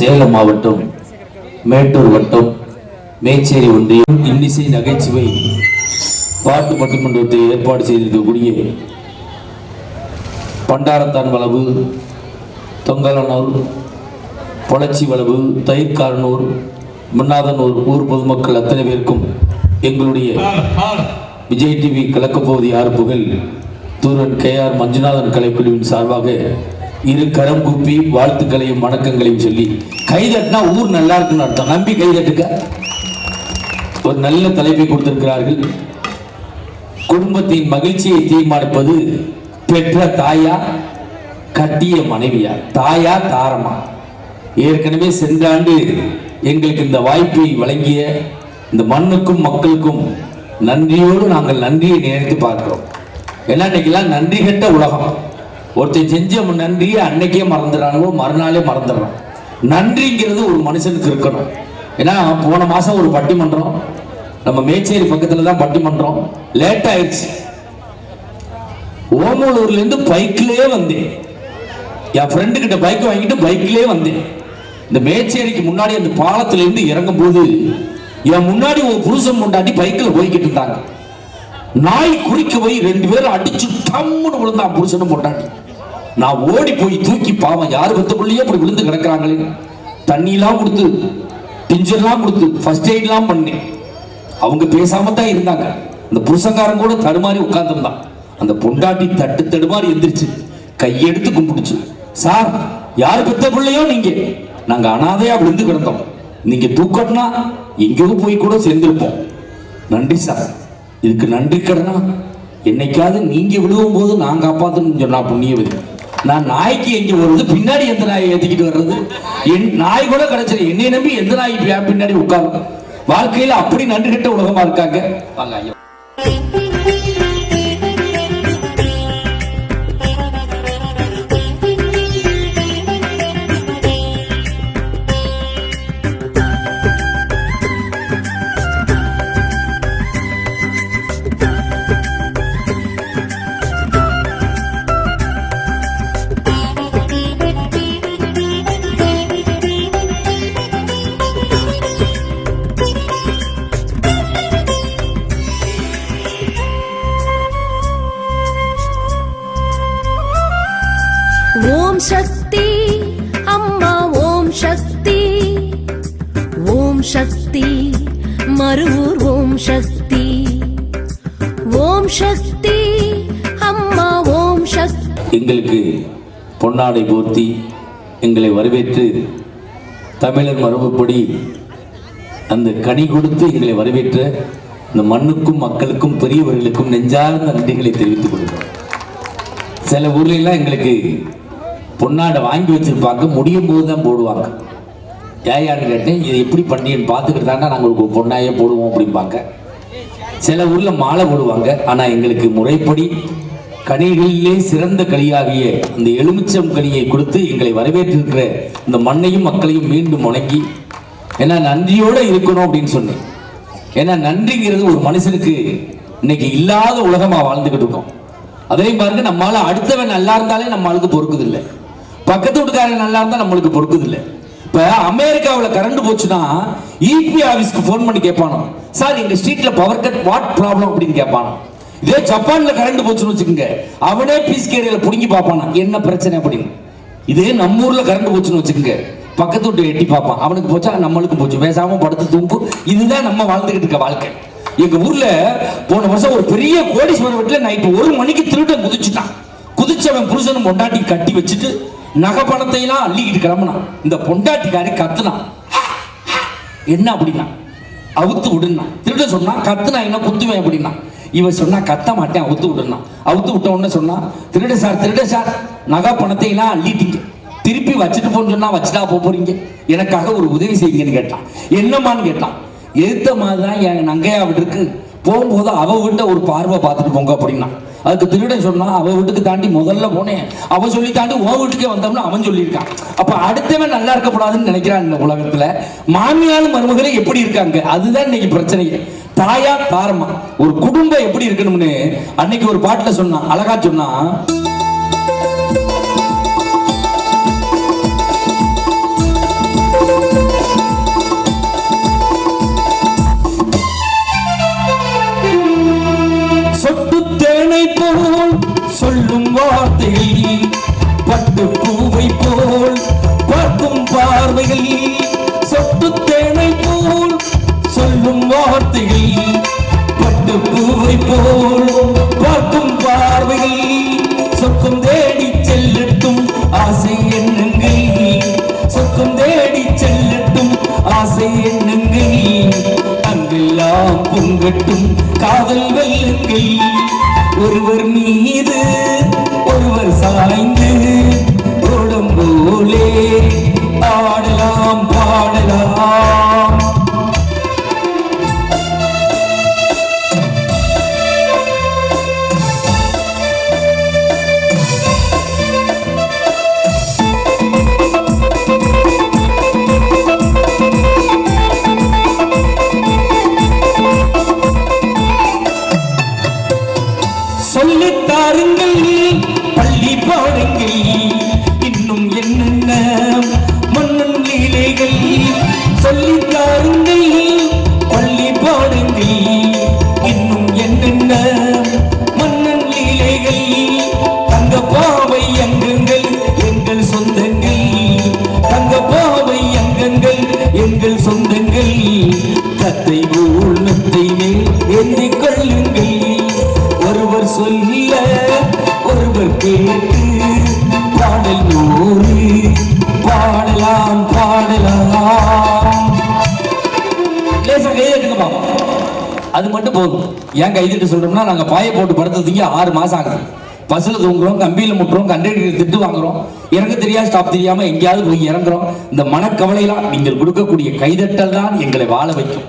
சேலம் மாவட்டம் மேட்டூர் வட்டம் மேச்சேரி ஒன்றியம் இன்னிசை நகைச்சுவை பாட்டு பட்டிமன்றத்தை ஏற்பாடு செய்திருக்கக்கூடிய பண்டாரத்தான் வளவு தொங்கலனூர் பொளச்சி வளவு தயிர்காரனூர் முன்னாதனூர் ஊர் பொதுமக்கள் அத்தனை பேருக்கும் எங்களுடைய விஜய் டிவி கலக்கப்போவது யார் புகழ் தூரன் கே ஆர் மஞ்சுநாதன் கலைக்குழுவின் சார்பாக இரு கரம் குப்பி வாழ்த்துக்களையும் வணக்கங்களையும் சொல்லி கைதட்டினா ஊர் நல்லா இருக்குன்னு அர்த்தம். நம்பி கைதட்டுக்க ஒரு நல்ல தலைப்பை கொடுத்திருக்கிறார்கள். குடும்பத்தின் மகிழ்ச்சியை தீர்மானிப்பது பெற்ற தாயா கட்டிய மனைவியா? தாயா தாரமா? ஏற்கனவே சென்ற ஆண்டு எங்களுக்கு இந்த வாய்ப்பை வழங்கிய இந்த மண்ணுக்கும் மக்களுக்கும் நன்றியோடு நாங்கள் நன்றியை நினைத்து பார்க்கிறோம். ஏன்னா இன்னைக்கெல்லாம் நன்றி கெட்ட உலகம். ஒருத்தன் செஞ்ச நன்றியை அன்னைக்கே மறந்துடுறானோ மறுநாளே மறந்துடுறான். நன்றிங்கிறது ஒரு மனுஷனுக்கு இருக்கணும். ஏன்னா போன மாதம் ஒரு பட்டிமன்றம் நம்ம மேச்சேரி பக்கத்தில் தான் பட்டிமன்றம் லேட் ஆயிடுச்சு. ஓமலூர்லேருந்து பைக்கிலே வந்தேன். என் ஃப்ரெண்டு கிட்ட பைக் வாங்கிட்டு பைக்கிலே வந்தேன். இந்த மேச்சேரிக்கு முன்னாடி அந்த பாலத்திலேருந்து இறங்கும் போது என் முன்னாடி ஒரு புருஷன் முண்டாட்டி பைக்கில் போய்கிட்டு இருந்தாங்க. நாய் குடிக்க போய் ரெண்டு பேரும் அடிச்சு தம்முன்னு விழுந்தான் புருஷனும் முண்டாட்டி நான் ஓடி போய் தூக்கி பாவம் யாரு பத்துக்குள்ளேயே அப்படி விழுந்து கிடக்குறாங்களே? தண்ணியெல்லாம் கொடுத்து டிஞ்சர்லாம் கொடுத்து ஃபர்ஸ்ட் எய்ட்லாம் பண்ணேன். அவங்க பேசாம தான் இருந்தாங்க. அந்த புருஷங்காரன் கூட தடுமாறி உட்கார்ந்துருந்தான். அந்த பொண்டாட்டி தட்டு தடுமாறி எந்திரிச்சு கையெடுத்து கும்பிடுச்சு சார் யார் பெத்த பிள்ளையோ நீங்க? நாங்க அனாதையா விழுந்து கிடந்தோம். நீங்க தூக்கட்னா எங்கேயோ போய் கூட சேர்ந்திருப்போம். நன்றி சார். இதுக்கு நன்றி கடனா? என்னைக்காவது நீங்க விழுவும் போது நான் காப்பாத்தணும்னு சொன்னா புண்ணியவதி. நான் நாய்க்கு எங்க வருது பின்னாடி எந்த நாயை ஏத்திக்கிட்டு வர்றது? என் நாய் கூட கிடைச்சது என்னை நம்பி எந்த நாய் பின்னாடி உட்காரும் வாழ்க்கையில அப்படி நன்றி கிட்ட உலகமா இருக்காங்க? வாங்க ஐயா. சக்தி மறுவூர் ஓம் சக்தி. ஓம் சக்தி அம்மா ஓம் சக்தி. எங்களுக்கு பொன்னாடை போர்த்தி எங்களை வரவேற்று தமிழர் மரபுப்படி அந்த கனி கொடுத்து எங்களை வரவேற்ற இந்த மண்ணுக்கும் மக்களுக்கும் பெரியவர்களுக்கும் நெஞ்சார்ந்த நன்றிகளை தெரிவித்துக் கொள்கிறோம். சில ஊர்ல எல்லாம் எங்களுக்கு பொன்னாடை வாங்கி வச்சிருப்பாங்க முடியும் போது தான் போடுவாங்க. ஏயான்னு கேட்டேன் இது எப்படி பண்ணின்னு பார்த்துக்கிட்டு தாண்டா நாங்கள் ஒரு பொண்ணாயே போடுவோம் அப்படிம்பாங்க. சில ஊரில் மாலை போடுவாங்க. ஆனால் எங்களுக்கு முறைப்படி கனிகளிலே சிறந்த களியாகிய அந்த எலுமிச்சம் கனியை கொடுத்து எங்களை வரவேற்றிருக்கிற இந்த மண்ணையும் மக்களையும் மீண்டும் வணங்கி ஏன்னா நன்றியோடு இருக்கணும் அப்படின்னு சொன்னேன். ஏன்னா நன்றிங்கிறது ஒரு மனுஷனுக்கு இன்னைக்கு இல்லாத உலகமாக வாழ்ந்துக்கிட்டு இருக்கோம். அதையும் பாருங்க நம்மளால அடுத்தவன் நல்லா இருந்தாலே நம்மளுக்கு பொறுக்குது இல்லை. பக்கத்து வீட்டுக்காரன் நல்லா இருந்தால் நம்மளுக்கு பொறுக்குது இல்லை. இப்ப அமெரிக்காவில் கரண்ட் போச்சுன்னா இபி ஆபீஸ்க்கு ஃபோன் பண்ணி கேட்பானோ? சார் எங்க ஸ்ட்ரீட்ல பவர் கட் வாட் ப்ராப்ளம் அப்படின்னு கேட்பானோ. இதே ஜப்பான்ல கரண்ட் போச்சுன்னு வச்சுக்கோங்க. அவனே பீஸ் கேரியல புடுங்கி பார்ப்பானா. என்ன பிரச்சனை? அப்படின்னு. இதே நம்ம ஊர்ல கரண்ட் போச்சுன்னு வச்சுக்கோங்க. பக்கத்து வீட்டு எட்டி பார்ப்பான். அவனுக்கு போச்சா? நம்மளுக்கு போச்சு. பேசாம படுத்து தூங்கு. இதுதான் நம்ம வாழ்ந்துகிட்டு இருக்க வாழ்க்கை. எங்க ஊர்ல போன வருஷம் ஒரு பெரிய கோடீஸ்வரர் வீட்டுல நைட்டு ஒரு மணிக்கு திருடன் குதிச்சுட்டான். குதிச்சவன் புருஷனும் பொண்டாட்டி கட்டி வச்சுட்டு நகை பணத்தையெல்லாம் அள்ளிக்கிட்டு கிளம்புனான். இந்த பொண்டாட்டிக்காரி கத்துனான் என்ன அப்படின்னா அவுத்து விடுனா. திருட சொன்னா கத்துனா என்ன? குத்துவேன் அப்படின்னா. இவன் சொன்னா கத்த மாட்டேன். அவுத்து விடுனா. அவுத்து விட்ட உடனே சொன்னா திருட சார் திருட சார் நகை பணத்தையெல்லாம் அள்ளிட்டீங்க. திருப்பி வச்சுட்டு போன்னு சொன்னா வச்சுட்டா போக போறீங்க. எனக்காக ஒரு உதவி செய்யுங்கன்னு கேட்டான். என்னம்மான்னு கேட்டான். எடுத்த மாதிரி தான் என் நங்கையா விட்டுருக்கு போகும்போது அவ வீட்டை ஒரு பார்வை பார்த்துட்டு போங்க அப்படின்னா. அதுக்கு திருடன் சொன்னா அவ வீட்டுக்கு தாண்டி முதல்ல போனேன் அவ சொல்லி தாண்டி உன் வீட்டுக்கே வந்தோம்னு அவன் சொல்லியிருக்கான் அப்ப அடுத்தவன் நல்லா இருக்கக்கூடாதுன்னு நினைக்கிறான் இந்த உலகத்துல. மாமியாலும் மருமகளும் எப்படி இருக்காங்க? அதுதான் இன்னைக்கு பிரச்சனை. தாயா தாரமா ஒரு குடும்பம் எப்படி இருக்கணும்னு அன்னைக்கு ஒரு பாட்டுல சொன்னான் அழகா சொன்னா சொல்லும் வார்த்தைகள் பட்டு பூவை போல் பார்க்கும் பார்வைகள் சொட்டு தேனை போல் சொல்லும் வார்த்தைகள் பட்டு பூவை போல் பார்க்கும் பார்வைகள் சொக்கும் தேடி செல்லட்டும் ஆசை எண்ணுங்கள் சொக்கும் தேடி செல்லட்டும் ஆசை எண்ணுங்கள். அங்கெல்லாம் பொங்கட்டும் காதல் பாடலாம் ஒருவர் கேட்டு பாடல் நூறு பாடலாம் பாடலாம். லேசா அது மட்டும் போதும். ஏன் கைதிட்டு சொல்றோம்னா நாங்க பாய போட்டு படுத்ததுக்கு ஆறு மாசம் ஆகுது. பஸ்ல தூங்குறோம் கம்பியில முட்டுறோம் கண்டக்டர் திட்டு வாங்குறோம். இறங்க தெரியாது ஸ்டாப் தெரியாம எங்கேயாவது போய் இறங்குறோம். இந்த மனக்கவலையெல்லாம் நீங்கள் கொடுக்கக்கூடிய கைதட்டல் தான் எங்களை வாழ வைக்கும்.